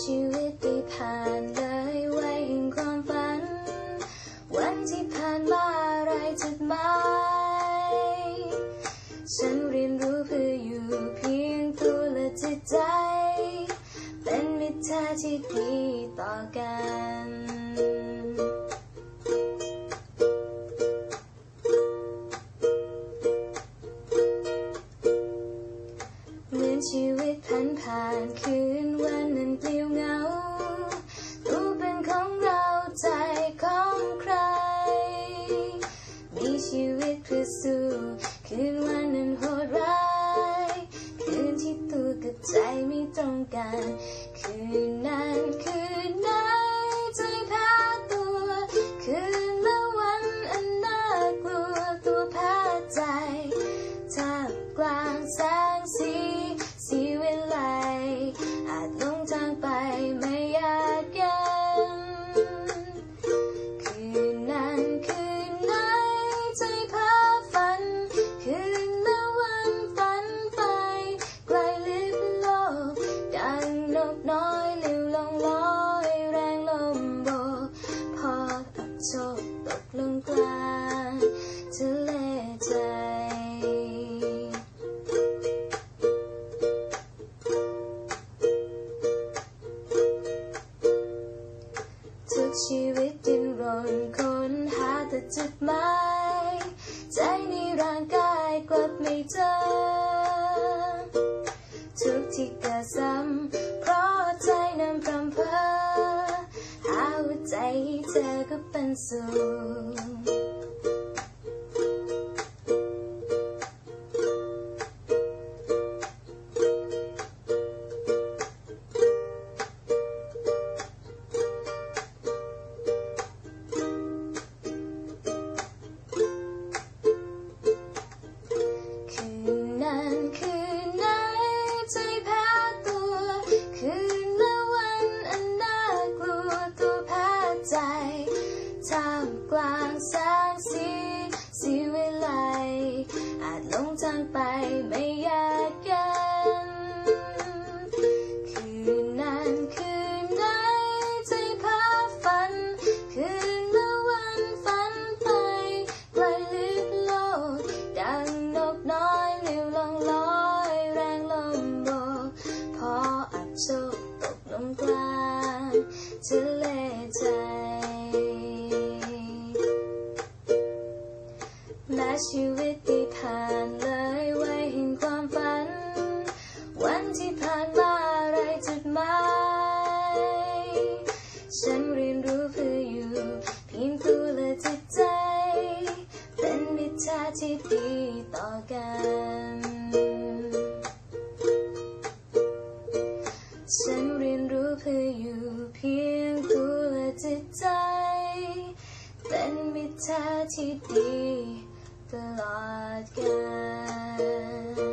ชีวิตที่ผ่านเลยไว้แห่งความฝัน วันที่ผ่านมาอะไรจะมาฉันเรียนรู้เพื่ออยู่เพียงตัวและจิตใจ เป็นมิตรที่ดีต่อกัน คืนวันนั้นเปลี่ยวเหงาตู้เป็นของเราใจของใคร มีชีวิตเพื่อสู้คืนวันนั้นโหดร้ายคืนที่ตัวกับใจไม่ตรงกัน คืนนั้นคืน ชีวิตดิ้นรนค้นหาแต่จุดหมายใจในร่างกายกลับไม่เจอ ทุกที่เกิดซ้ำเพราะใจนั้นพรำเพอหาหัวใจเธอก็เป็นสุข ท่ามกลางแสงสีสีวิไลอาจหลงทางไปไม่อยากยังคืนนั้นคืนไหนใจพาฝัน คืนและวันฝันไปไกลลิบโลกดังนกน้อยลิวลองลอยแรงลมโบกพออับโชคตกลงกลางทะเล ชีวิตที่ผ่านเลยไว้เห็นความฝัน วันที่ผ่านมาอะไรจุดหมายฉันเรียนรู้เพื่ออยู่เพียงตัวและจิตใจ เป็นมิตรชาที่ดีต่อกันฉันเรียนรู้เพื่ออยู่เพียงตัวและจิตใจ เป็นมิตรชาที่ดี The light gel.